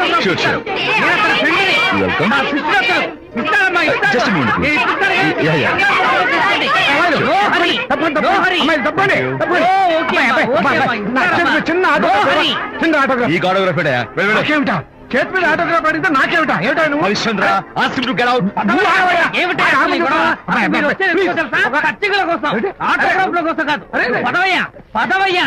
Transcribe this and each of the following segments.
Sure, sure. Welcome. ఇస్తానమ్మా. చిన్న. చిన్న autograph ఈ ఆటోగ్రాఫ్ నాకేమిటా? చేతి మీద ఆటోగ్రాఫ్ అడిగితే నాకేమిటా? ఏమిటా నువ్వు? Harishchandra ask to get out. ఏమిటి? పత్రికల కోసం. కోసం కాదు. పదవయ్యా. పదవయ్యా.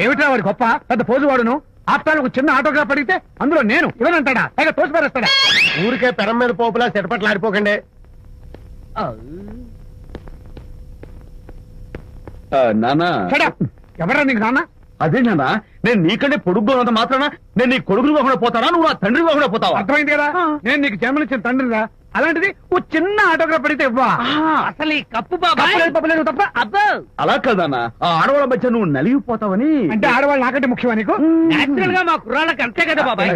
ఏమిటా వాడి గొప్ప? పెద్ద పోజు వాడును ఆఫ్టర్ ఒక చిన్న ఆటోగ్రాఫ్ అడిగితే అందులో నేను ఇవ్వనంటాడా? పైగా తోసి పారేస్తాడా? ఊరికే పెరం మీద పోపులా చెటపట్లు ఆడిపోకండి. నానా. ఎవరా నీకు నాన్న? అదే నానా. నేను నీకంటే పొడుగ్గా ఉన్నంత మాత్రాన నేను నీ కొడుకుని కాకుండా పోతానా? నువ్వు నా తండ్రి కాకుండా పోతావా? అర్థమైంది కదా? నేను నీకు జన్మనిచ్చిన తండ్రిరా అలాంటిది ఓ చిన్న ఆటోగ్రాఫ్ అడిగితే ఇవ్వా. అసలు ఈ కప్పు బాబాయ్ తప్ప. అబ్బో. అలా కాదన్నా. ఆ ఆడవాళ్ళ మధ్య నువ్వు నలిగిపోతావని. అంటే ఆడవాళ్ళు నాకంటే ముఖ్యమా నీకు? నేచురల్గా మా కుర్రాళ్ళకి అంతే కదా బాబాయ్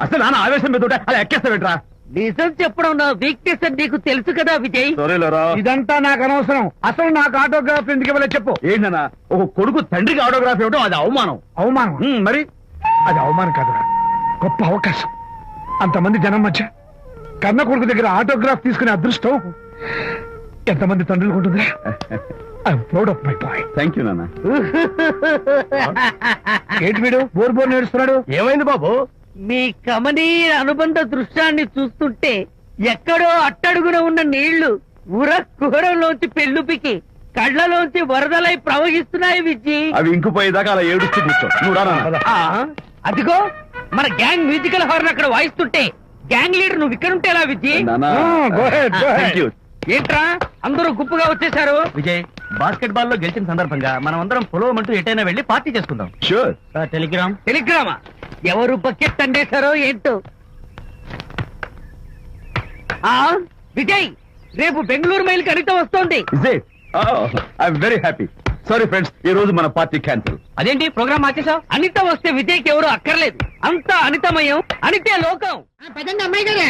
అసలు నాన్న ఆవేశం మీద అలా ఎక్కేస్తావేట్రా? నిజం చెప్పడం నా వీక్నెస్ అని నీకు తెలుసు కదా విజయ్. సరేలేరా. ఇదంతా నాకు అనవసరం. అసలు నాకు ఆటోగ్రాఫ్ ఎందుకు ఇవ్వలేదు చెప్పు. ఏంటన్నా? ఒక కొడుకు తండ్రికి ఆటోగ్రాఫ్ ఇవ్వడం అది అవమానం. అవమానం? మరి? అది అవమానం కాదురా. గొప్ప అవకాశం. అంతమంది జనం మధ్య కన్న కొడుకు దగ్గర ఆటోగ్రాఫ్ తీసుకునే అదృష్టం ఎంతమంది I'm proud of my boy thank you నాన్న. ఏంటి వీడు? బోర్ బోర్ నేడుస్తున్నాడు? ఏమైంది బాబు? మీ కమనీయ అనుబంధ దృశ్యాన్ని చూస్తుంటే ఎక్కడో అట్టడుగున ఉన్న నీళ్ళు ఉర కుహరంలోంచి పెళ్ళుపికి కళ్ళలోంచి వరదలై ప్రవహిస్తున్నాయి విజ్జి అవి ఇంకుపోయేదాకా అలా ఏడుస్తూ కూర్చో. నువ్వు రా నాన్న. ఆ, అదిగో మన గ్యాంగ్ మ్యూజికల్ హార్న్ అక్కడ వాయిస్తుంటే గ్యాంగ్ లీడర్ నువ్వు ఇక్కడ ఉంటే ఎలా విజ్జి నాన్న Ah, ఏంట్రా? అందరూ గుంపుగా వచ్చేసారు విజయ్ బాస్కెట్ బాల్లో గెలిచిన సందర్భంగా మనం అందరం పొలవమంటూ ఎటైనా వెళ్ళి పార్టీ చేసుకుందాం. Sure telegram. టెలిగ్రామా? ఎవరు బకెట్ అండేశారో ఏంటో? ఆ విజయ్ రేపు బెంగళూరు మైల్ అనిత వస్తోంది. వెరీ హ్యాపీ సారీ ఫ్రెండ్స్ ఈ రోజు మన పార్టీ క్యాన్సిల్ అదేంటి? ప్రోగ్రామ్ మార్చేసావు అనిత వస్తే విజయ్కి ఎవరు అక్కర్లేదు. అంతా అనితమయం అనితే లోకం. పదండి అమ్మాయి గారే.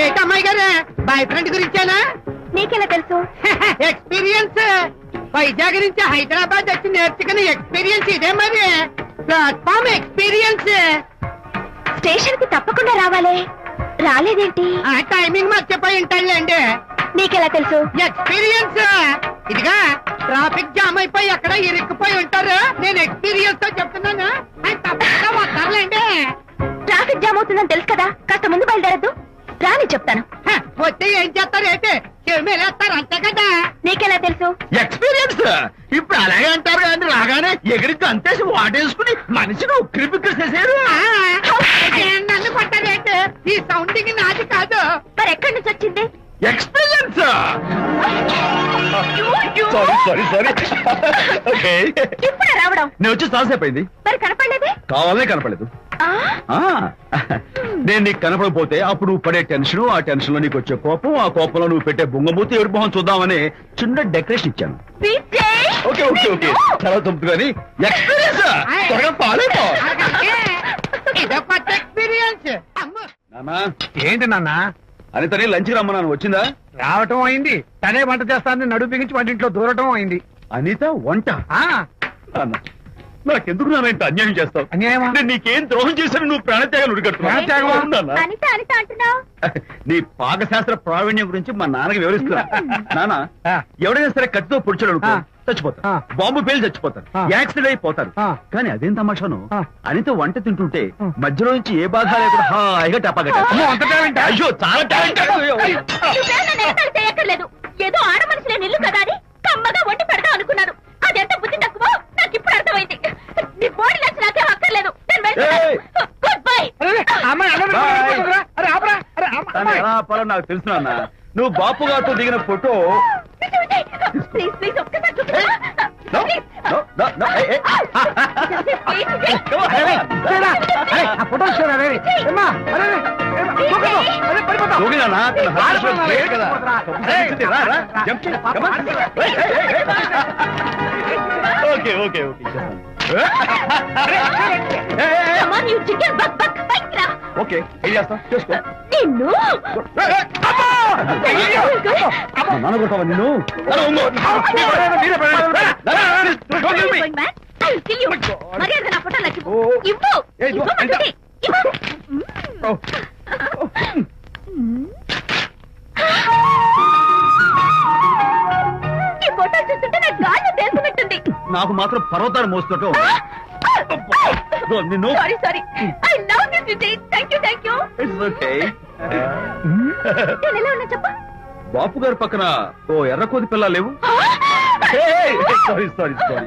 ఏంటి అమ్మాయి గారే? బాయ్ ఫ్రెండ్ గురించేనా? నీకెలా తెలుసు? ఎక్స్పీరియన్స్ వైజాగ్ నుంచి హైదరాబాద్ వచ్చి నేర్చుకునే ఎక్స్పీరియన్స్ ఇదే మరి. ప్లాట్ఫామ్ ఎక్స్పీరియన్స్ స్టేషన్కి తప్పకుండా రావాలే. రాలేదేంటి? ఆ టైమింగ్ మర్చిపోయి ఉంటాడులేండి నీకెలా తెలుసు? ఎక్స్పీరియన్స్ ఇదిగా ట్రాఫిక్ జామ్ అయిపోయి ఎక్కడ ఇరుక్కుపోయి ఉంటారు. నేను ఎక్స్పీరియన్స్తో చెప్తున్నాను. తప్పకుండా వస్తారులేండి ట్రాఫిక్ జామ్ అవుతుందని తెలుసు కదా? కాస్త ముందు బయలుదేరద్దు. రాని చెప్తాను. హ, వస్తే ఏం చేస్తారు? ఏంటి చెమేలేస్తారు అంతే కదా? నీకెలా తెలుసు? ఎక్స్పీరియన్స్ ఇప్పుడు అలాగే అంటారు కానీ రాగానే ఎగిరికి అంతేసి వాటేసుకుని మనిషిని ఉక్కిరి బిక్కిరి చేశారు నన్ను కొట్టారేంటి ఈ సౌండింగ్ నాది కాదు. మరి ఎక్కడి నుంచి వచ్చింది? Experience sorry sorry sorry okay ఇప్పుడే రావడం. నేను వచ్చి చాలాసేపు అయింది. మరి కనపడలేదే? కావాలనే కనపడలేదు. ఆ, ఆ. నేను నీకు కనపడకపోతే అప్పుడు నువ్వు పడే టెన్షన్ ఆ టెన్షన్లో నీకు వచ్చే కోపం ఆ కోపంలో నువ్వు పెట్టే బొంగమూతి ఏడు మొహం చూద్దామని చిన్న డెకరేషన్ ఇచ్చాను. విజయ్! Okay okay okay! చాలా తప్పు కానీ ఎక్స్పీరియన్స్ త్వరగా పాలేపో నానా ఏంటి నాన్న? అనితని లంచ్ రమ్మన్నాను. వచ్చిందా? రావటం అయింది. తనే వంట చేస్తానని నడుపు బిగించి వంటింట్లో దూరటం అయింది. అనిత వంట? ఆ. నాన్న, నాకెందుకు నాన్న అన్యాయం చేస్తావు? అన్యాయమా? నేను నీకేం ద్రోహం చేశాను నువ్వు ప్రాణత్యాగం ప్రాణత్యాగమా? ఉడికడుతున్నావు అనిత అనిత అంటున్నావు? నీ పాకశాస్త్ర ప్రావీణ్యం గురించి మా నాన్నకి వివరిస్తున్నా. నాన్న ఆ. ఎవడైనా సరే కత్తితో పొడిచాడు అనుకో. ఆ. చచ్చిపోతారు. బాంబు పేలు చచ్చిపోతారు. యాక్సిడెంట్ అయిపోతారు. కానీ అదేం తమాషాను. అనితో వంట తింటుంటే. మధ్యలో నుంచి ఏ బాధ లేకుండా హాయిగా ఏదో ఆడ మనుషులే నిల్లు కదా అని కమ్మగా వండి పెడతా అనుకున్నాను. అదెంత బుద్ధి తక్కువ? నాకు ఇప్పుడు అర్థమైంది. నీ బాడీ నచ్చి నాకేం అక్కర్లేదు! Good bye. నాకు తెలుసు నాన్న. నువ్వు బాపు గారితో దిగిన ఫోటో buck, పైకి రా. ఓకే ఏం చేస్తాం చేసుకో నిన్ను మా నాన్న నాకు మాత్రం పర్వతాలు మోస్తుంటావు నిన్ను? Sorry sorry I love you thank you it's okay నేను ఎలా ఉన్నా చెప్పు. బాపు గారి పక్కన ఓ ఎర్ర కోతి పిల్ల లేవు? సారీ సారీ సారీ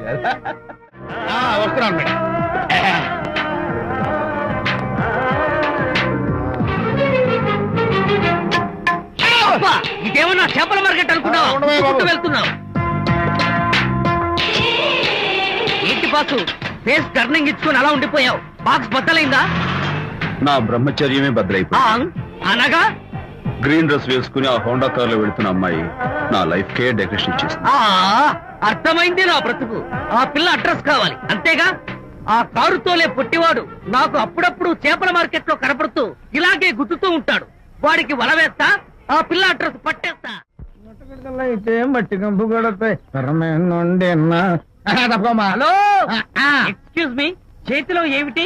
వస్తున్నాను మేడం. అబ్బా, ఇదేమన్నా చేపల మార్కెట్ అనుకున్నావా? ఆ, ఉండవే బాబు. వెళ్తున్నావు. ఏంటి బాసు ఫేస్ టర్నింగ్ ఇచ్చుకొని అలా ఉండిపోయావు? బాక్స్ బద్దలైందా? నా బ్రహ్మచర్యమే బద్దలైపోయింది. అనగా? గ్రీన్ డ్రెస్ వేసుకుని ఆ హోండా కార్లో వెళుతున్న అమ్మాయి నా లైఫ్ కే డెకరేషన్ ఇచ్చేసింది ఆ అర్థమైంది నా బ్రతుకు. ఆ పిల్ల అడ్రస్ కావాలి అంతేగా? ఆ కారు తోలే పుట్టివాడు నాకు అప్పుడప్పుడు చేపల మార్కెట్లో కనపడుతూ ఇలాగే గుద్దుతూ ఉంటాడు. వాడికి వల వేస్తా ఆ పిల్ల అడ్రస్ పట్టేస్తా. అయితే మట్టి కంపు కొడతాయి. ఎక్స్క్యూజ్ మీ చేతిలో ఏమిటి?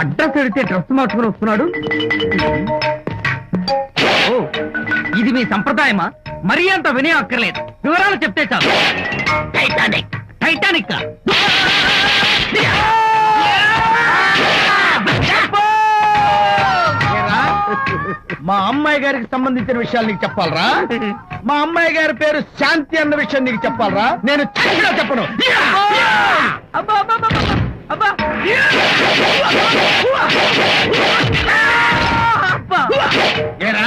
అడ్రస్ అడిగితే డ్రెస్ మార్చుకుని వస్తున్నాడు. ఓ ఇది మీ సంప్రదాయమా? మరీ అంత వినయం అక్కర్లేదు. వివరాలు చెప్తే చాలు. టైటానిక్ టైటానిక్ మా అమ్మాయి గారికి సంబంధించిన విషయాలు నీకు చెప్పాలరా? మా అమ్మాయి గారి పేరు శాంతి అన్న విషయం నీకు చెప్పాలరా? నేను చచ్చినా చెప్పను. అబ్బా! ఏరా?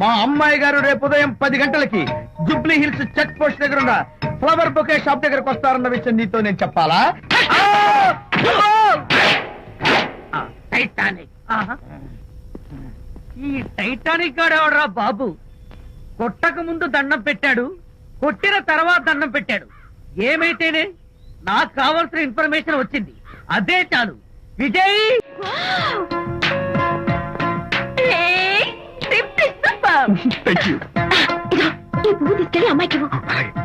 మా అమ్మాయి గారు రేపు ఉదయం పది గంటలకి జుబ్లీ హిల్స్ చెక్ పోస్ట్ దగ్గర ఉన్న ఫ్లవర్ బొకే షాప్ దగ్గరకు వస్తారన్న విషయం నీతో నేను చెప్పాలా? టైటానిక్. ఆహా. ఈ టైటానిక్ గాడెవడరా బాబు? కొట్టక ముందు దండం పెట్టాడు కొట్టిన తర్వాత దండం పెట్టాడు. ఏమైతేనే? నాకు కావాల్సిన ఇన్ఫర్మేషన్ వచ్చింది. అదే చాలు. విజయ్! థ్యాంక్ యూ ఈ పువ్వు తీసుకెళ్ళి అమ్మాయికి ఇవ్వు.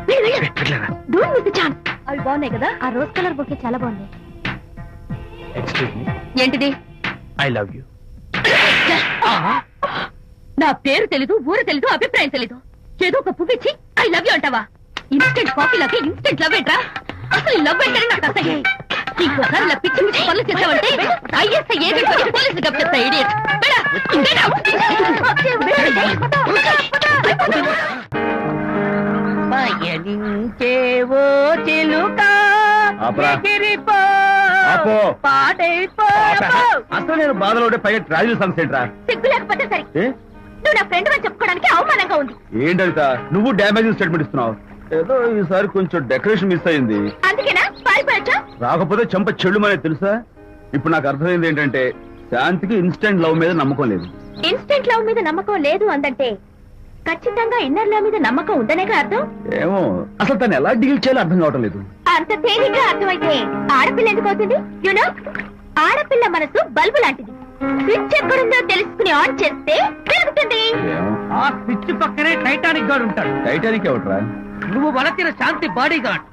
వెళ్ళు, వెళ్ళు. Don't miss the chance. అవి బాగున్నాయి కదా ఆ రోజ్ కలర్ బొకే చాలా బాగుంది. ఎక్స్క్యూజ్ మీ ఏంటిది? ఐ లవ్ యూ నా పేరు తెలీదు ఊరు తెలీదు అభిప్రాయం తెలీదు. ఏదో ఒక పువ్వు ఇచ్చి ఐ లవ్ యూ అంటావా? ఇన్స్టెంట్ కాఫీ లాగే ఇన్స్టెంట్ లవ్ ఏంట్రా? అసలు లవ్ ఏంటని నాకు అసహ్యం ఇంకోసారి ఇలా పిచ్చి పిచ్చి పనులు చేసావంటే ఐఎస్ఐ ఏజెంట్ పోలీసు కప్పిస్తా ఇడియట్ పయనించేవో చిలుక. అసలు నేను బాధలో ఉండే పైగా ట్రావెల్ ఏంట్రా? సిగ్గు లేకపోతే సరే? నువ్వు నా ఫ్రెండ్ అని చెప్పుకోవడానికి అవమానంగా ఉంది. ఏంటంట నువ్వు డ్యామేజింగ్ స్టేట్మెంట్ ఇస్తున్నావు. ఏదో ఈసారి కొంచెం డెకరేషన్ మిస్ అయింది. అందుకేనా? పారిపోయొచ్చా? రాకపోతే చెంప చెడుమనే తెలుసా? ఇప్పుడు నాకు అర్థమైంది ఏంటంటే శాంతికి ఇన్స్టెంట్ లవ్ మీద నమ్మకం లేదు. ఇన్స్టెంట్ లవ్ మీద నమ్మకం లేదు అందంటే ఖచ్చితంగా ఇన్నర్ లవ్ మీద నమ్మకం ఉందనేగా అర్థం? ఏమో అసలు తను ఎలా డీల్ చేయాలో అర్థం కావటం లేదు. అంత తేలిగ్గా అర్థమైతే ఆడపిల్ల ఎందుకు అవుతుంది? యునో ఆడపిల్ల మనసు బల్బు లాంటిది. స్విచ్ ఎక్కడుందో తెలుసుకుని ఆన్ చేస్తే పెరుగుతుంది ఆ స్విచ్ పక్కనే టైటానిక్ గాడు ఉంటాడు. టైటానిక్ ఎవట్రా నువ్వు వలచిన శాంతి బాడీ గార్డ్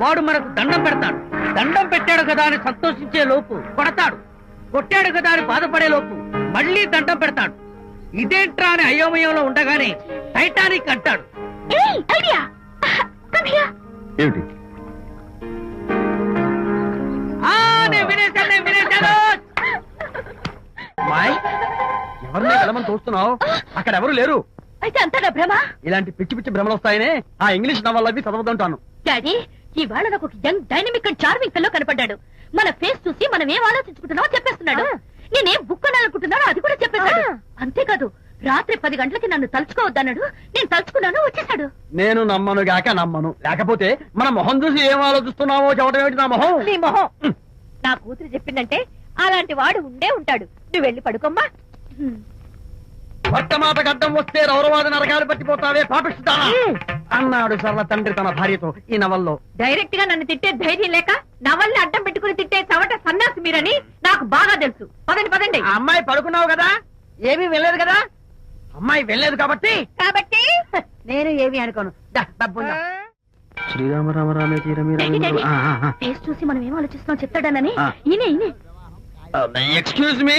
వాడు మనకు దండం పెడతాడు. దండం పెట్టాడు కదా అని సంతోషించే లోపు కొడతాడు. కొట్టాడు కదా అని బాధపడే లోపు మళ్ళీ దండం పెడతాడు. ఇదేంట్రా అని అయోమయంలో ఉండగానే టైటానిక్ అంటాడు. ఏమిటి? ఎవరిని వెళ్ళమని చూస్తున్నావు అక్కడ ఎవరు లేరు? అయితే అంతా నా భ్రమ? ఇలాంటి పిచ్చి పిచ్చి భ్రమలు వస్తాయనే ఆ ఇంగ్లీష్ నవల్ అవి చదవదంటాను. డాడీ ఇవాళ నాకు ఒక యంగ్ డైనమిక్ అండ్ చార్మింగ్ పిల్లో కనపడ్డాడు. మన ఫేస్ చూసి మనం ఏం ఆలోచించుకుంటున్నామో చెప్పేస్తున్నాడు. నేనేం బుక్ అనాలనుకుంటున్నానో అది కూడా చెప్పేశాడు. అంతేకాదు రాత్రి పది గంటలకి నన్ను తలుచుకోవద్దన్నాడు. నేను తలుచుకున్నాను వచ్చేసాడు నేను నమ్మను గాక నమ్మను. లేకపోతే మన మొహం చూసి ఏం ఆలోచిస్తున్నావో చెప్పడం ఏంటి నా మొహం? నీ మొహం. నా కూతురు చెప్పిందంటే అలాంటి వాడు ఉండే ఉంటాడు. నువ్వు వెళ్ళి పడుకోమ్మా భర్త మాట గడ్డం వస్తే రౌరవాద నరకాలు పట్టిపోతావే పాపిస్తానా అన్నాడు సర్వ తండ్రి తన భార్యతో ఈ నవల్లో. డైరెక్ట్గా నన్ను తిట్టే ధైర్యం లేక నవల్ని అడ్డం పెట్టుకుని తిట్టే చవట సన్నాసి మీరని నాకు బాగా తెలుసు. పదండి పదండి. అమ్మాయి పడుకున్నావు కదా? ఏమీ వెళ్ళలేదు కదా? అమ్మాయి వెళ్ళలేదు కాబట్టి? కాబట్టి నేను ఏమి అనుకోను? శ్రీరామ రామ రామే తీరమి ఫేస్ చూసి మనం ఏం ఆలోచిస్తున్నాం చెప్తాడనని ఆ. ఈయనే ఈయనే. Excuse me.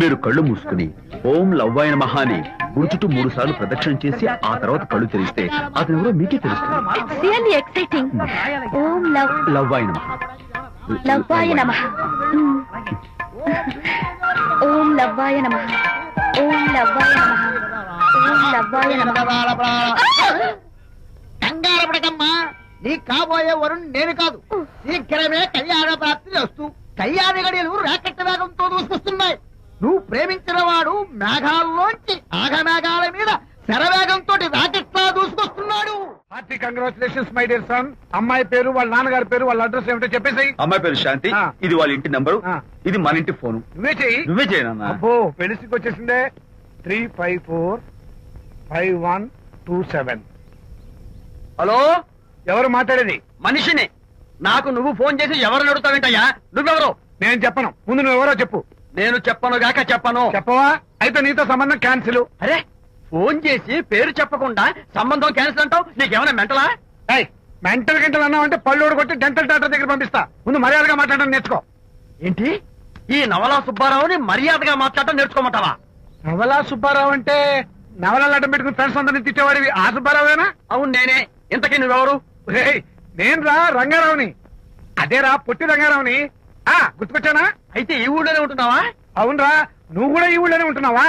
మీరు కళ్ళు మూసుకుని ఓం లవ్వాయన మహాని గుడి చుట్టూ మూడు సార్లు ప్రదక్షిణ చేసి ఆ తర్వాత కళ్ళు తెరిస్తే అతను ఎవరో మీకే తెలుస్తుంది. ఇట్స్ రియల్లీ ఎక్సైటింగ్ ఓం లవ్ లవ్వాయన మహా లవ్వాయ నమ. ఓం లవ్వాయ నమ. ఓం లవ్వాయ నమ. ఓం లవ్వాయ నమ. కంగారు పడకమ్మా నీ కాబోయే వరుణ్ నేను కాదు. శీఘ్రమే కళ్యాణ ప్రాప్తి వస్తూ కళ్యాణ గడియలు రాకెట్ వేగంతో దూసుకొస్తున్నాయి. నువ్వు ప్రేమించిన వాడు మేఘాల్లోంచి ఆగమేఘాల మీద శరవేగంతో రాకెట్లా దూసుకొస్తున్నాడు. Hearty congratulations my dear son. అమ్మాయి పేరు వాళ్ళ నాన్నగారి పేరు వాళ్ళ అడ్రస్ ఏమిటో చెప్పేసి అమ్మాయి పేరు శాంతి. ఆ. ఇది వాళ్ళ ఇంటి నంబరు. ఆ. ఇది మన ఇంటి ఫోను. నువ్వే చెయ్యి. నువ్వే చేయనన్నా అబ్బో పెళ్ళికి వచ్చేసిందే. Three five four five one two seven. Hello? ఎవరు మాట్లాడేది? మనిషిని. నాకు నువ్వు ఫోన్ చేసి ఎవరు అడుగుతావేంటయ్యా? నువ్వెవరు? నేను చెప్పను. ముందు నువ్వు ఎవరో చెప్పు. నేను చెప్పను గాక చెప్పను. చెప్పవా? అయితే నీతో సంబంధం క్యాన్సిల్. అరే ఫోన్ చేసి పేరు చెప్పకుండా సంబంధం క్యాన్సిల్ అంటావు? నీకేమైనా మెంటలా? మెంటల్ గంటలు అన్నావు అంటే పళ్ళు కొట్టి డెంటల్ డాక్టర్ దగ్గర పంపిస్తా. ముందు మర్యాదగా మాట్లాడడం నేర్చుకో. ఏంటి? ఈ నవలా సుబ్బారావుని మర్యాదగా మాట్లాడటం నేర్చుకోమంటావా? నవలా సుబ్బారావు అంటే నవలాలు అడ్డం పెట్టుకుని ఫ్రెండ్స్ అందరిని తిట్టేవాడివి. ఆ సుబ్బారావేనా? అవును నేనే. ఇంతకీ నువ్వెవరు? నేను రా రంగారావుని. అదేరా పొట్టి రంగారావుని. ఆ గుర్తుకొచ్చానా? అయితే ఈ ఊళ్ళోనే ఉంటున్నావా? అవునరా నువ్వు కూడా ఈ ఊళ్ళోనే ఉంటున్నావా?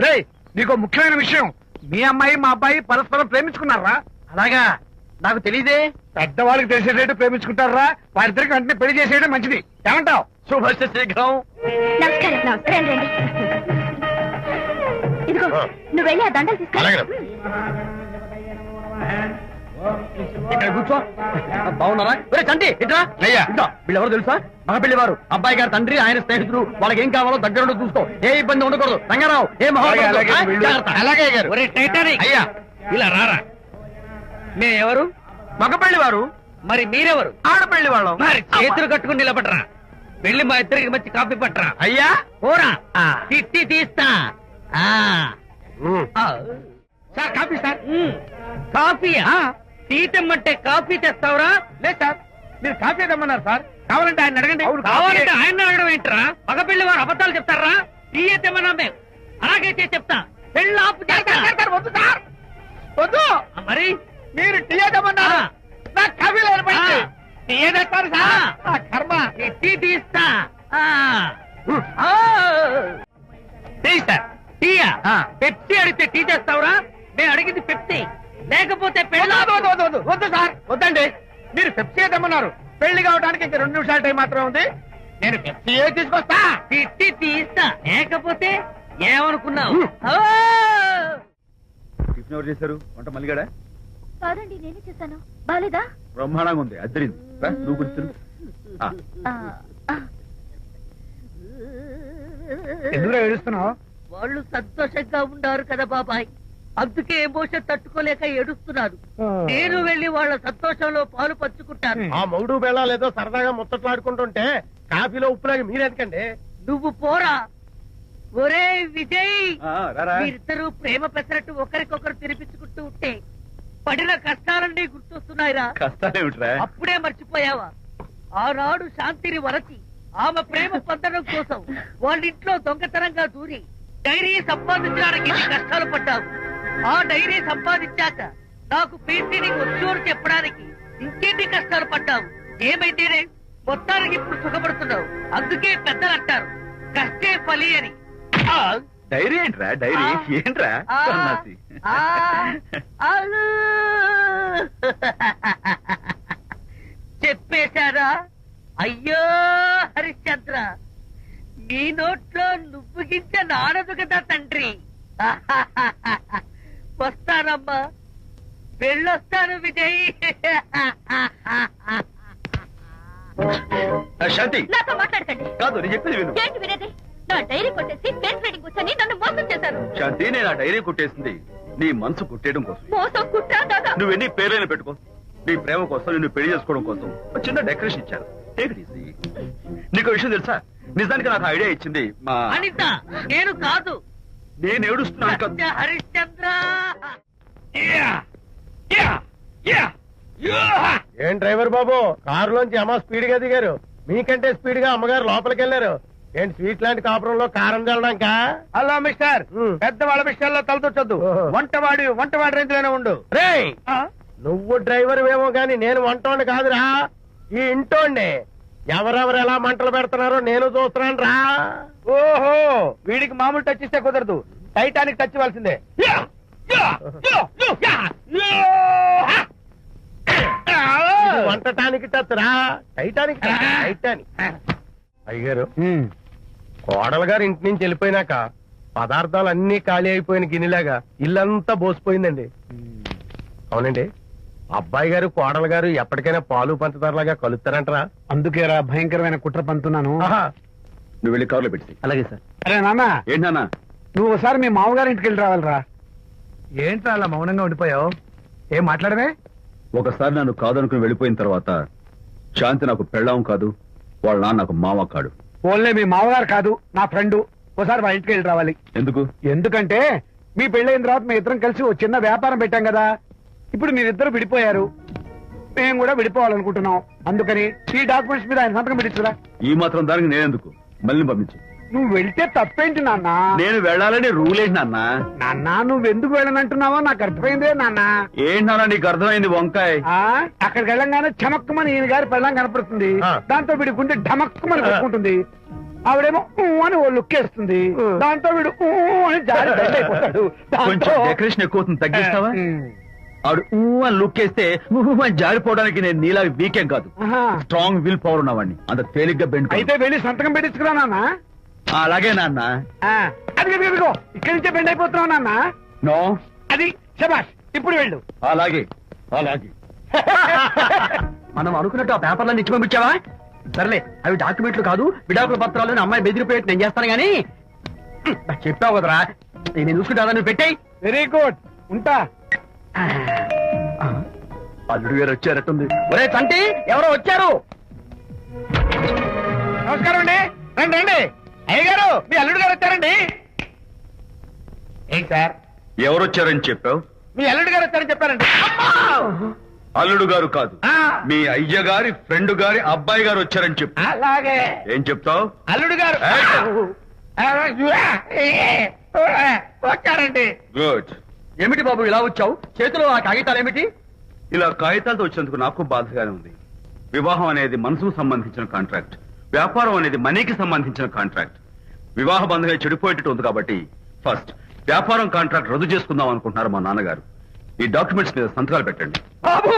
రేయ్ నీకు ముఖ్యమైన విషయం. మీ అమ్మాయి మా అబ్బాయి పరస్పరం ప్రేమించుకున్నారా? అలాగా. నాకు తెలీదే. పెద్దవాళ్ళకి తెలిసేటట్టు ప్రేమించుకుంటారా? వారిద్దరికి వెంటనే పెళ్ళి చేసేయడం మంచిది. ఏమంటావు? శుభస్య శీఘ్రం నమస్కారం నమస్కారం. రండి ఇదిగో నువ్వు వెళ్ళి ఆ దండలు అలాగే. ఇక్కడ కూర్చో. బాగున్నారా? ఒరే చంటి ఇట్రా. అయ్యా. ఇట్రా. వీళ్ళెవరో తెలుసా? మగ పెళ్ళివారు అబ్బాయి గారి తండ్రి ఆయన స్నేహితుడు. వాళ్ళకి ఏం కావాలో దగ్గర చూసుకో. ఏ ఇబ్బంది ఉండకూడదు. రంగారావు ఏ టైటానిక్. అయ్యా. ఇలా రారా. మేమెవరు? మగ పెళ్ళివారు మరి మీరెవరు? ఆడపెళ్ళి వాళ్ళం మరి చేతులు కట్టుకుని నిలబడరా. వెళ్ళి మా ఇద్దరికి మంచి కాఫీ పట్టరా. అయ్యా. పోరా. తిట్టి తీస్తా. ఆ. ఆ. Sir coffee sir. ఉమ్. టీ తెమ్మంటే కాఫీ తెస్తావురా? లేదు సార్ మీరు కాపీ తెమ్మన్నారు సార్. కావాలంటే ఆయన అడగండి. కావాలంటే ఆయన అడగడం ఏంట్రా? మగ పెళ్ళి వారు అబద్ధాలు చెప్తారా? టీ తెమ్మన్నా మేము. అలాగైతే చెప్తా. పెళ్ళి ఆపు చేస్తా. వద్దు సార్. వద్దు. మరి? మీరు టీ తెమ్మన్నారు. ఆ. నాకు. టీ తెస్తారు సార్. కర్మ. టీ తీస్తా. ఆ. ఆ. తీస్తా టీయా? పెప్సీ అడిగితే టీ తెస్తావురా? నేను అడిగింది పెప్సీ. లేకపోతే. వద్దు సార్ వద్దండి. మీరు పెప్సీ తెమ్మన్నారు పెళ్ళి కావడానికి ఇంక రెండు నిమిషాల టైం మాత్రం ఉంది. నేను పెప్సీ తీసుకొస్తా? తిట్టి తీస్తా. లేకపోతే ఏమనుకున్నావు! టిఫిన్ ఎవరు చేశారు? వంట మల్లిగాడా? కాదండి నేనే చేశాను. బాలేదా? బ్రహ్మాండంగా ఉంది అద్దరింది. రా, నువ్వు ఎందుకు ఏడుస్తున్నావు? వాళ్ళు సంతోషంగా ఉన్నారు కదా బాబాయ్. అందుకే ఎమోషన్ తట్టుకోలేక ఏడుస్తున్నారు. నేను వెళ్ళి వాళ్ళ సంతోషంలో పాలు పంచుకుంటాను. ఆ మౌడు బెళ్ళాలు ఏదో సరదాగా ముచ్చట్లాడుకుంటుంటే కాఫీలో ఉప్పులాగా మీరెందుకండి? నువ్వు పోరా. ఒరే విజయ్. మీరిద్దరూ ప్రేమ పెసరట్టు ఒకరికొకరు తినిపించుకుంటూ ఉంటే పడిన కష్టాలన్నీ గుర్తొస్తున్నాయిరా. కష్టాలేమిట్రా? అప్పుడే మర్చిపోయావా? ఆనాడు శాంతిని వరచి ఆమె ప్రేమ పొందడం కోసం వాళ్ళ ఇంట్లో దొంగతనంగా దూరి డైరీ సంపాదించడానికి కష్టాలు పడ్డావు. ఆ డైరీ సంపాదించాక నాకు పీసీని వచ్చోరు చెప్పడానికి ఇంకెన్ని కష్టాలు పడ్డావు? ఏమైతేనే మొత్తానికి ఇప్పుడు సుఖపడుతున్నావు. అందుకే పెద్దలు అంటారు కష్టే ఫలి అని. ఆ, డైరీ ఏంట్రా? డైరీ. ఏంట్రా. చెప్పేశారా? అయ్యో హరిశ్చంద్ర. నీ నోట్లో నువ్వు గింజ నానదు కదా తండ్రి. వస్తానమ్మా. వెళ్ళొస్తాను విజయ్. శాంతి. నాతో మాట్లాడకండి. కాదు నేను చెప్పేది విను. ఏంటి వినేది? నా డైరీ కొట్టేసి ఫేస్ రీడింగ్ కూర్చొని నన్ను మోసం చేశారు. శాంతి నేను ఆ డైరీ కొట్టేసింది నీ మనసు కొట్టేయడం కోసం. మోసం కుట్ర దాదా. నువ్వు ఎన్ని పేర్లైనా పెట్టుకో. నీ ప్రేమ కోసం నిన్ను పెళ్ళి చేసుకోవడం కోసం. ఒక చిన్న డెకరేషన్ ఇచ్చాను. Take it easy. నీకు విషయం తెలుసా? నిజానికి నాకు ఐడియా ఇచ్చింది మా అనిత నేను కాదు. నేను ఏడుస్తున్నాను కాదు. సత్య హరిశ్చంద్ర. ఏం డ్రైవర్ బాబు? కారులోంచి అమ్మ స్పీడ్గా దిగారు. మీకంటే స్పీడ్గా అమ్మగారు లోపలికి వెళ్ళారు. ఏంటి స్వీట్ లాంటి కాపురంలో కారం చల్లడానికా? Hello mister. పెద్దవాళ్ళ విషయాల్లో తలదొచ్చొద్దు ఓహో. వంటవాడి వంటవాడి రేంజ్లోనే ఉండు. రేయ్! నువ్వు డ్రైవర్ ఏమో గాని నేను వంటోండి కాదురా. ఈ ఇంటోండి ఎవరెవరు ఎలా మంటలు పెడుతున్నారో నేను చూస్తున్నాను రా. ఓహో వీడికి మామూలు టచ్ ఇస్తే కుదరదు. టైటానిక్ టచ్ ఇవ్వాల్సిందే. వంటటానికి టచ్ రా. టైటానిక్ టైటానిక్ అయ్యగారు కోడలు గారు ఇంటి నుంచి వెళ్ళిపోయినాక పదార్థాలు అన్ని ఖాళీ అయిపోయిన గిన్నెలాగా ఇల్లంతా బోసిపోయిందండి. అవునండి? అబ్బాయి గారు కోడలు గారు ఎప్పటికైనా పాలు పంచదారలాగా కలుస్తారంటరా? అందుకేరా భయంకరమైన కుట్ర పంతున్నాను. నువ్వు వెళ్ళి కారులో పెట్టి అలాగే సార్. అరే నాన్న. ఏంటన్నా నువ్వు ఒకసారి మీ మామగారి ఇంటికి వెళ్ళి రావాలిరా. ఏంట్రా అలా మౌనంగా ఉండిపోయావు? ఏం మాట్లాడమే? ఒకసారి నన్ను కాదనుకుని వెళ్ళిపోయిన తర్వాత శాంతి నాకు పెళ్ళాం కాదు వాళ్ళ నాన్న నాకు మామ కాడు. ఓన్లే మీ మామగారు కాదు నా ఫ్రెండ్. ఒకసారి మా ఇంటికి వెళ్ళి రావాలి. ఎందుకు? ఎందుకంటే మీ పెళ్ళైన తర్వాత మీ ఇద్దరం కలిసి ఓ చిన్న వ్యాపారం పెట్టాం కదా. ఇప్పుడు మీరిద్దరు విడిపోయారు. మేము కూడా విడిపోవాలనుకుంటున్నాం. అందుకని ఈ డాక్యుమెంట్స్ మీద ఆయన సంతకం పెట్టించురా? ఈ మాత్రం దానికి నేనెందుకు? మళ్ళీ పంపించు. నువ్వు వెళ్తే తప్పేంటి నాన్న? నేను వెళ్ళాలని రూల్ ఏంటి నాన్న? నాన్న నువ్వు ఎందుకు వెళ్ళనంటున్నావో నాకు అర్థమైందే నాన్న. ఏంటి నాన్న నీకు అర్థమైంది వంకాయ? ఆ అక్కడికి వెళ్ళంగానే చమక్కుమని ఈయన గారి పెళ్ళం కనపడుతుంది. ఆ. దాంతో వీడి గుండె ఢమక్కుమని కొట్టుకుంటుంది. ఆవిడేమో ఊ అని ఓ లుక్ వేస్తుంది దాంతో వీడు ఊ అని జారి బెడ్ అయిపోతాడు కొంచెం దాంతో- డెకరేషన్ ఎక్కువ అవుతుంది, తగ్గిస్తావా? ఉమ్. ఆవిడ ఊ అని లుక్ వేస్తే ఊ అని జారిపోవడానికి నేను నీలా వీకెం కాదు. స్ట్రాంగ్ విల్ పవర్ ఉన్నవాడిని అంత తేలిగ్గా బెండ్ అయితే వెళ్ళి సంతకం పెట్టించుకురా నాన్న. అలాగే నాన్న. ఇక్కడి నుంచే బెండ్ అయిపోతున్నావు నాన్న. నో. అది శబాష్ ఇప్పుడు వెళ్ళు. అలాగే అలాగే. మనం అనుకున్నట్టు ఆ పేపర్లను ఇచ్చి పంపించావా? సర్లే అవి డాక్యుమెంట్లు కాదు విడాకుల పత్రాలు అమ్మాయి బెదిరిపోయేట్టు నేను చేస్తాను గానీ. చెప్పావు కదరా నేను చూసుకుంటా నువ్వు పెట్టాయి. వెరీ గుడ్ ఉంటా. అల్లుడు గారు వచ్చారట్టుంది. ఒరే తంటి ఎవరో వచ్చారు? నమస్కారం అండి. రండి రండి. అయ్య గారు మీ అల్లుడు గారు వచ్చారండి. ఏంటి సార్? ఎవరు వచ్చారని చెప్పావు? మీ అల్లుడు గారు వచ్చారని చెప్పారండి. అల్లుడు గారు కాదు. ఆ, మీ అయ్య గారి ఫ్రెండ్ గారి అబ్బాయి గారు వచ్చారని చెప్పు. అలాగే. ఏం చెప్తావు? అల్లుడు గారు. వచ్చారండి. గుడ్. ఏమిటి బాబు ఇలా వచ్చావు? చేతిలో ఆ కాగితాలు ఏమిటి? ఇలా కాగితాలతో వచ్చినందుకు నాకు బాధగానే ఉంది. వివాహం అనేది మనసుకు సంబంధించిన కాంట్రాక్ట్. వ్యాపారం అనేది మనీకి సంబంధించిన కాంట్రాక్ట్. వివాహ బంధంగా చెడిపోయేటట్టు ఉంది కాబట్టి ఫస్ట్ వ్యాపారం కాంట్రాక్ట్ రద్దు చేసుకుందాం అనుకుంటున్నారు మా నాన్నగారు. ఈ డాక్యుమెంట్స్ మీద సంతకాలు పెట్టండి. బాబు!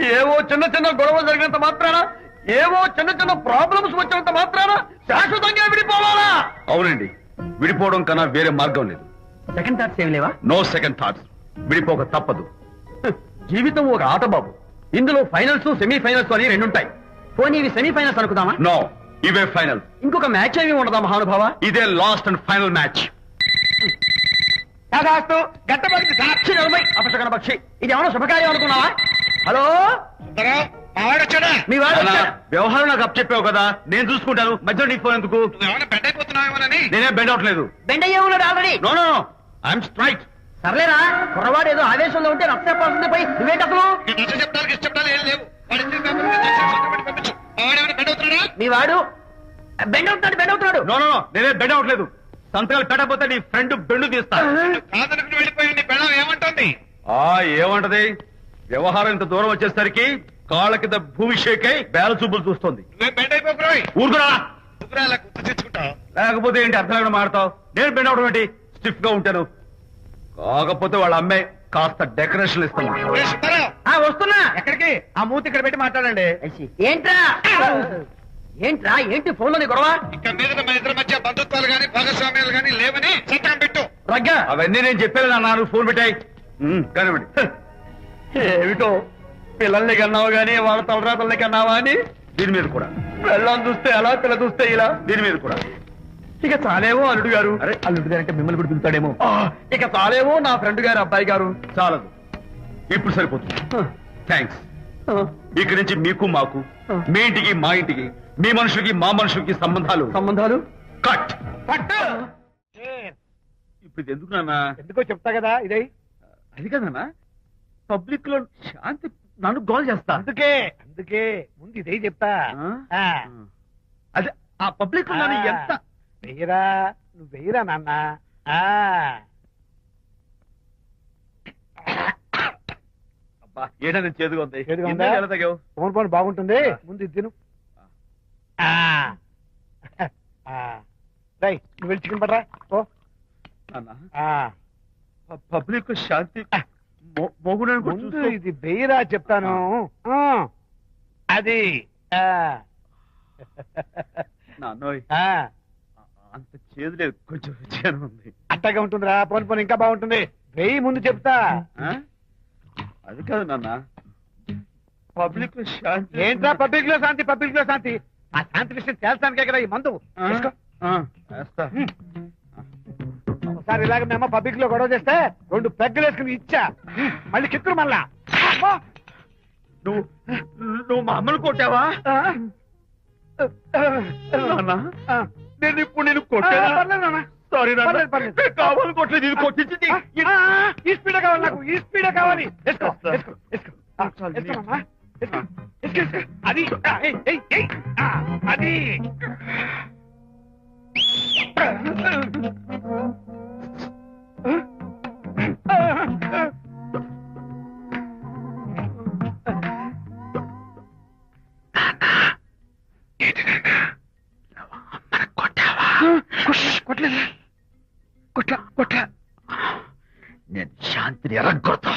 ఏవో చిన్న చిన్న గొడవలు జరిగినంత మాత్రాన ఏవో చిన్న చిన్న ప్రాబ్లమ్స్ వచ్చినంత మాత్రాన శాశ్వతంగా విడిపోవాలా? అవునండి. విడిపోవడం కన్నా వేరే మార్గం లేదు. సెకండ్ థాట్స్ ఏమి లేవా? నో సెకండ్ థాట్స్ విడిపోక తప్పదు. జీవితం ఒక ఆట బాబు. ఇందులో ఫైనల్స్ సెమీ ఫైనల్స్ అని రెండు ఉంటాయి పోనీ ఇవి సెమీ ఫైనల్స్ అనుకుందామా? నో ఇవే ఫైనల్ ఇంకొక మ్యాచ్ ఏమి ఉండదా మహానుభావ? ఇదే లాస్ట్ అండ్ ఫైనల్ మ్యాచ్ కాదాస్తు గట్టబడి సాక్షి నిలబై అపశకన పక్షి. ఇది ఏమైనా శుభకార్యం అనుకున్నావా? హలో? మీ వాడు. వ్యవహారం నాకు అప్ చెప్పావు కదా. నేను చూసుకుంటాను. మధ్యలో నీకు ఫోన్ ఎందుకు? ఏమైనా బెడ్ అయిపోతున్నావేమోనని? నేనే బెండ్ అవట్లేదు. బెండ్ అయ్యే ఉన్నాడు already no no I'm straight సర్లేరా కుర్రవాడు ఏదో ఆవేశంలో ఉంటే రక్త పడుతుంది పోయి నువ్వేంటి అసలు? నీ నచ్చ చెప్తానికి ఇష్ట చెప్తాను ఏం లేవు. బెడ్ మీ వాడు? బెండ్ అవుతున్నాడు బెండ్ అవుతున్నాడు. నో నో నేనే బెండ్ అవట్లేదు సంతకాలు పెట్టకపోతే నీ ఫ్రెండ్ బెండు తీస్తా. కాదనుకుని వెళ్ళిపోయి నీ బెళ్ళం ఏమంటుంది? ఆ ఏమంటది? వ్యవహారం ఇంత దూరం వచ్చేసరికి కాళ్ళ కింద భూమిషేకై బేల చూపులు చూస్తుంది. బెడ్ ఊరుకురా. లేకపోతే ఏంటి అర్థం లేకుండా మాడతావు నేను బెండ్ అవడం ఏంటి? స్టిఫ్గా ఉంటాను కాకపోతే వాళ్ళ అమ్మాయి కాస్త డెకరేషన్ ఇస్తాను ఆ, వస్తున్నా. ఎక్కడికి? ఆ మూతి ఇక్కడ పెట్టి మాట్లాడండి. ఏంట్రా? ఏంట్రా? ఏంటి ఫోన్లోని గొడవ? ఇక మీద మన ఇద్దరి మధ్య బంధుత్వాలు గాని భాగస్వామ్యాలు గాని లేవని సంతకం పెట్టు. రగ్గా అవన్నీ నేను చెప్పాను నాన్న నువ్వు ఫోన్ పెట్టాయి. కానివ్వండి ఏమిటో? పిల్లల్ని కన్నావు గానీ వాళ్ళ తలరాతల్ని కన్నావా అని? దీని మీద కూడా. పిల్లల్ని చూస్తే అలా పిల్ల చూస్తే ఇలా. దీని మీద కూడా. ఇక చాలేమో అల్లుడు గారు. అరే. అల్లుడు గారు అంటే మిమ్మల్ని కూడా పిలుతాడేమో ఇక చాలేమో నా ఫ్రెండ్ గారు అబ్బాయి గారు. చాలదు. ఇప్పుడు సరిపోతుంది. థ్యాంక్స్ ఇక్కడి నుంచి మీకు మాకు మీ ఇంటికి మా ఇంటికి మీ మనుషులకి మా మనుషులకి సంబంధాలు. సంబంధాలు? కట్ పట్టు ఇప్పుడు ఇది ఎందుకు నాన్న? ఎందుకో చెప్తా కదా ఇదే. అది కదన్నా. పబ్లిక్లో శాంతి నన్ను గోల్ చేస్తా. అందుకే అందుకే. ముందు ఇదే చెప్తా. ఆ? అదే ఆ పబ్లిక్లో నన్ను. ఎంత వెయ్యరా నువ్వు వెయ్యరా నాన్న? ఆ, అబ్బా, ఏంటో నేను చేదుగా ఉంది? చేదుగా ఇందాక ఉందా? ఎలా తాగావు? ఫోన్ ఫోన్ బాగుంటుంది. ముందు ఇది తిను. ఆ, ఆ. రేయ్, నువ్వు వెళ్ళి చికెన్ ఓ నాన్న. ఆ. పబ్లిక్ శాంతి మో- మోగుడని కూడా ముందు ఇది వెయ్యరా చెప్తాను. ఆ, అది. ఆ, నాన్నోయ్. ఆ, అంత చేదు లేదు. కొంచెం రుచిగానే ఉంది. అట్టగా ఉంటుందిరా. పోను పోను ఇంకా బాగుంటుంది. వెయ్యి ముందు చెప్తా. ఆ? అది కాదు నాన్న. పబ్లిక్లో శాంతి ఏంట్రా పబ్లిక్లో శాంతి పబ్లిక్లో శాంతి? ఆ శాంతి విషయం తేల్చడానికే కదా ఈ మందు? ఆ? తీసుకో. ఆ, వేస్తా. ఒకసారి ఇలాగ మేము పబ్లిక్లో గొడవ చేస్తే రెండు పెగ్గలు వేసుకుని ఇచ్చా. మళ్ళీ కిక్కురు మళ్ళా. అమ్మా! నువ్వు నువ్వు మా అమ్మను కొట్టావా? నాన్న. ఆ. నేను ఇప్పుడు నేను కొట్టానా. సారీ కావాలని కొట్టలేదు ఇది కొట్టించింది. ఈ స్పీడ్ కావాలి నాకు ఈ స్పీడ్ కావాలి. అది ఆ, ఏయ్, ఏయ్, ఏయ్. ఆ, అది. కొట్టలేదు? కొట్ల కొట్ల నేను శాంతిని ఎరగొడతా.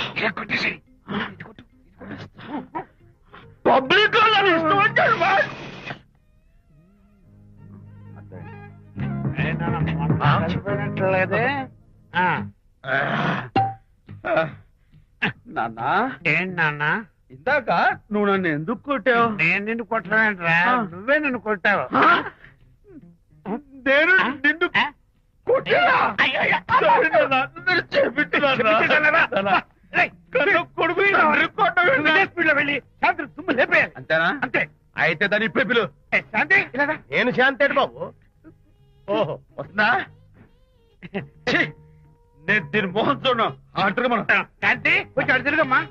పబ్లిక్ నన్ను ఏంటి నాన్న? ఇందాక నువ్వు నన్ను ఎందుకు కొట్టావు? నేను నిన్ను కొట్టలేంట్రా ఆ. నువ్వే నన్ను కొట్టావు. నేను అంతేనా? అంతే. అయితే దాని ఇప్పుడే పిలు. శాంతి. నేను శాంతేడు బాబు? ఓహో వస్తుందా నేను దీని మోహన్ చూడను. అంటారు మనం. శాంతి కొంచెం తిరుగమ్మా.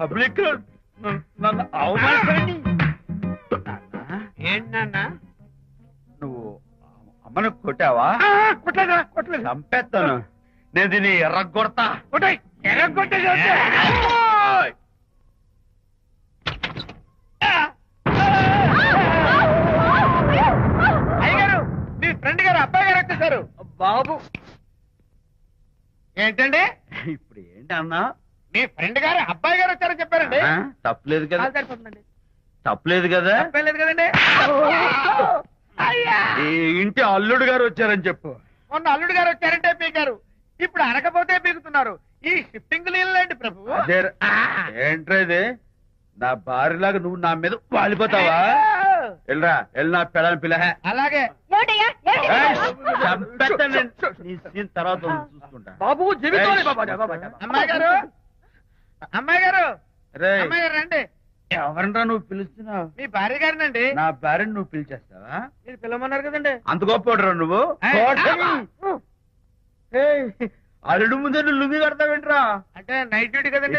పబ్లిక్ నన్ను- నన్ను అవమానిస్తారండి ఏంటి నాన్న? నువ్వు అమ్మను కొట్టావా? ఆ, కొట్టలేదురా కొట్టలేదు చంపేస్తాను. నేను దీన్ని ఎర్రగొడతా. కొట్టాయి ఎర్ర కొట్టేసి వస్తే. ఓయ్! అయ్యగారు మీ ఫ్రెండ్ గారు అబ్బాయి గారు వచ్చేసారు. బాబు. ఏంటండి? ఇప్పుడు ఏంటన్నా మీ ఫ్రెండ్ గారు అబ్బాయి గారు వచ్చారని చెప్పారండి. తప్పులేదు కదా. తప్పులేదు కదా. తప్పలేదు కదండి. అయ్యా! ఈ ఇంటి అల్లుడు గారు వచ్చారని చెప్పు. మొన్న అల్లుడు గారు వచ్చారంటే పీకారు. ఇప్పుడు అనకపోతే పీకుతున్నారు. ఈ షిఫ్టింగ్ లేండి ప్రభు? అదే ఏంట్రా ఇది? నా భార్యలాగా నువ్వు నా మీద వాలిపోతావా? వెళ్ళరా వెళ్ళి నా పెళ్ళని పిల్ల. అలాగే. తర్వాత చూసుకుంటా. బాబు జీవితం అమ్మాయి గారు? అమ్మాయి గారు? రేయ్, అమ్మాయి గారు రండి. ఎవరినరా నువ్వు పిలుస్తున్నావు? మీ భార్య గారినండి. నా భార్యను నువ్వు పిలిచేస్తావా? మీరు పిలవమన్నారు కదండి. అంత గొప్ప నువ్వు? అల్లుడు ముందే నువ్వు లుంగి కడతావేంట్రా? అంటే నైట్ డ్యూటీ కదండి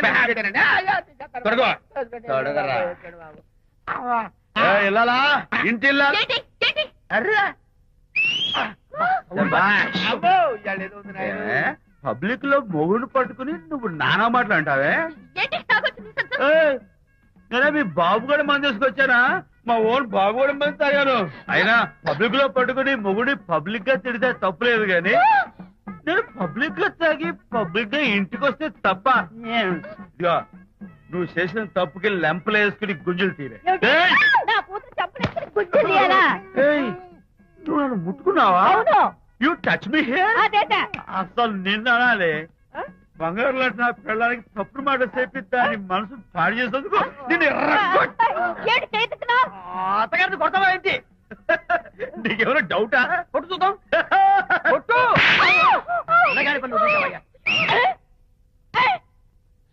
ఇల్లాలా? ఇంటి పబ్లిక్లో మొగుడు పట్టుకుని నువ్వు నానా మాటలు అంటావే? నేనే మీ బాబు కూడా మంది తీసుకొచ్చానా మా ఓన్ బాబు కూడా మంది తాగాను అయినా పబ్లిక్లో పట్టుకుని మొగుడి పబ్లిక్గా తిడితే తప్పులేదు గాని నేను పబ్లిక్గా తాగి పబ్లిక్గా ఇంటికి వస్తే తప్ప. ఇదిగో నువ్వు చేసిన తప్పుకి లెంపలు వేసుకుని గుంజులు తీరే. నువ్వు నన్ను ముట్టుకున్నావా? యూ టచ్ మీ హియర్ అదేట? అసలు నిన్న అనాలి. బంగారు లాంటి నా పిల్లలకి తప్పుడు మాట చెప్పి దాని మనసు పాడు చేసేందుకు అత్తగారిని కొడతావా ఏంటి? నీకేమైనా డౌటా? కొట్టు చూద్దాం. కొట్టు.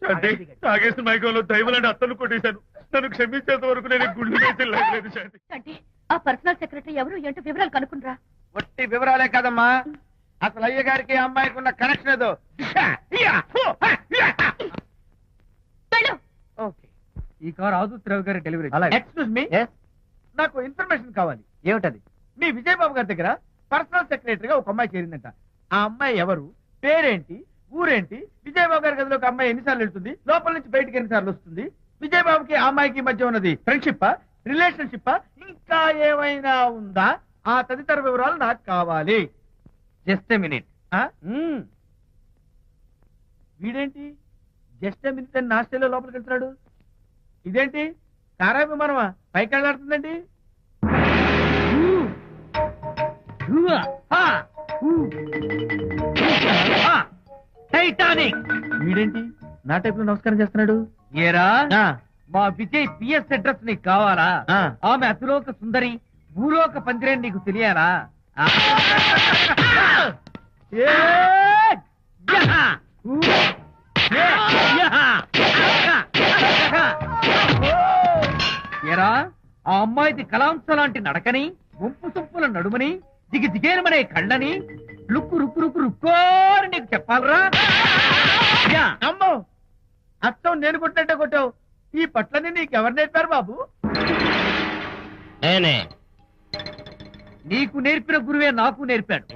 శాంతి తాగేసిన మైకంలో దైవలాంటి అత్తను కొట్టేశాను. నన్ను క్షమించేంత వరకు నేను గుండె వేసి లేదు అంటే ఆ పర్సనల్ సెక్రటరీ ఎవరు ఏంటో వివరాలు కనుక్కుండ్రా. ఒట్టి వివరాలే కదమ్మా. అసలు అయ్య గారికి అమ్మాయికి ఉన్న కనెక్షన్ ఏదో వెళ్ళు. ఓకే. ఈ కార్ ఆదుత్రావు గారి డెలివరీ ఎక్స్క్యూజ్ మీ నాకు ఇన్ఫర్మేషన్ కావాలి. ఏమిటది? మీ విజయబాబు గారి దగ్గర పర్సనల్ సెక్రటరీగా ఒక అమ్మాయి చేరిందంట. ఆ అమ్మాయి ఎవరు? పేరేంటి? ఊరేంటి? విజయబాబు గారి గదిలో ఒక అమ్మాయి ఎన్నిసార్లు వెళ్తుంది? లోపల నుంచి బయటికి ఎన్నిసార్లు వస్తుంది? విజయబాబుకి ఆ అమ్మాయికి మధ్య ఉన్నది ఫ్రెండ్షిప్ రిలేషన్షిప్ ఇంకా ఏమైనా ఉందా? ఆ తదితర వివరాలు నాకు కావాలి. Just minute. వీడేంటి? జస్ట్ మినిట్ అని నాస్టేలో లోపలికి వెళ్తున్నాడు. ఇదేంటి? కారా విమానమా? పైకి వెళ్ళాడుతుందండి. టైటానిక్. వీడేంటి? నా టైప్లో నమస్కారం చేస్తున్నాడు. ఏరా? మా విజయ్ పిఎస్ అడ్రస్ నీకు కావాలా. ఆమె అతిలోక సుందరి భూలోక పందిరే నీకు తెలియాలా? ఏరా ఆ అమ్మాయిది కలాంస లాంటి నడకని ముంపు సొంపుల నడుమని దిగి దిగేనమనే కళ్ళని లుక్కు రుక్కు రుక్కు రుక్కోని నీకు చెప్పాలరా? యా! అమ్మో! అత్తం నేను కొట్టినట్టే కొట్టావు. ఈ పట్లని నీకెవరు నేర్పారు బాబు? నీకు నేర్పిన గురువే నాకు నేర్పాడు.